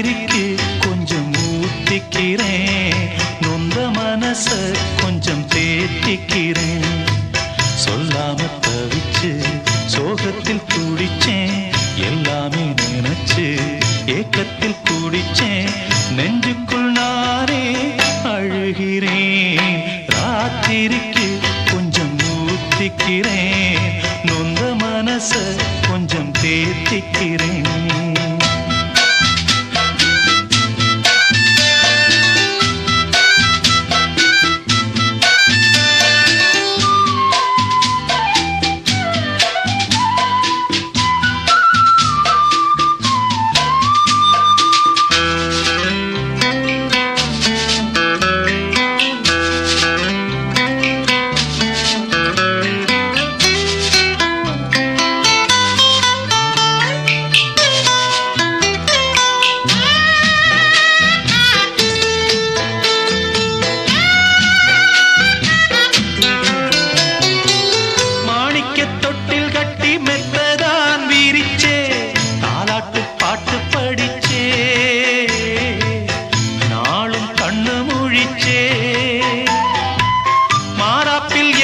இருக்கு. கொஞ்சம் ஊத்திக்கிறேன் நொந்த மனச கொஞ்சம் தேத்திக்கிறேன். சொல்லாம தவிச்சு சோகத்தில் துடிச்சேன் எல்லாமே நினைச்சு ஏக்கத்தில் குடிச்சேன். நெஞ்சுக்குள் நானே அழுகிறேன். ராத்திரிக்கு கொஞ்சம் ஊத்திக்கிறேன் நொந்த மனச கொஞ்சம் தேத்திக்கிறேன்.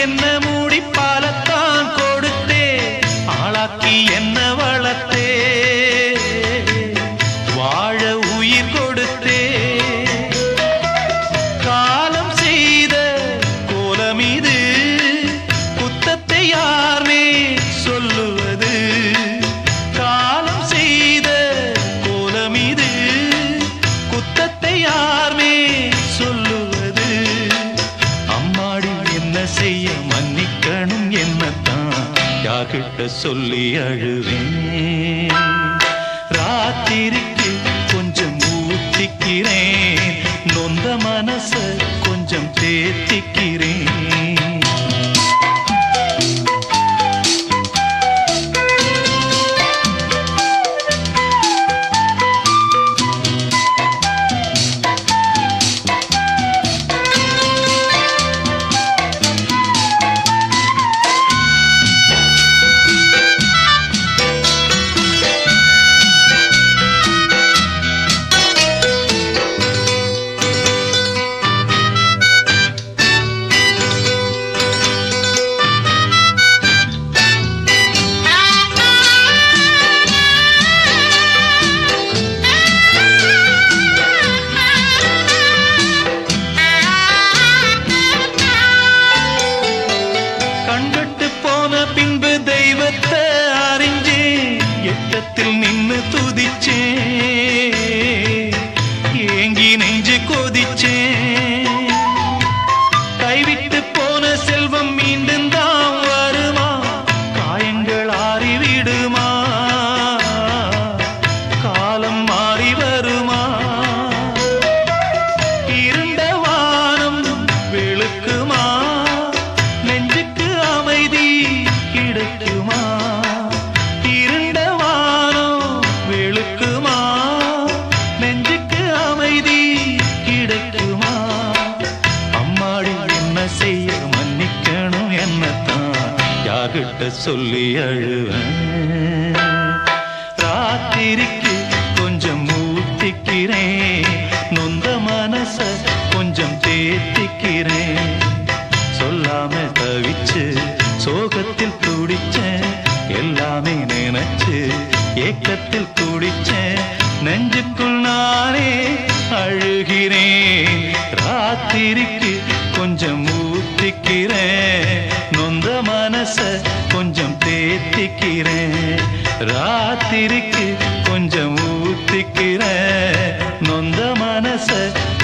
என்ன செய்ய மன்னிக்கணும் என்னத்தான்? யார்கிட்ட சொல்லி அழுவேன்? ராத்திரிக்கு கொஞ்சம் ஊத்திக்கிறேன் நொந்த மனச கொஞ்சம் தேத்திக்கிறேன். ചോദിച്ചേ யார்கிட்ட சொல்லி அழுவேன். ராத்திரிக்கு கொஞ்சம் ஊத்திக்கிறேன் நொந்த மனச கொஞ்சம் தேத்திக்கிறேன். சொல்லாம தவிச்சு சோகத்தில் துடிச்சேன். எல்லாமே நினைச்சு ஏக்கத்தில் துடிச்சேன் நெஞ்சுக்குள் நானே அழுகிறேன். ராத்திரிக்கு கொஞ்சம் ஊத்திக்கிறேன். நொந்த மனச கொஞ்சம் தேத்திக்கிறேன். ராத்திரிக்கு கொஞ்சம் ஊத்திக்கிறேன். நொந்த மனச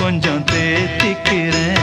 கொஞ்சம் தேத்திக்கிறேன்.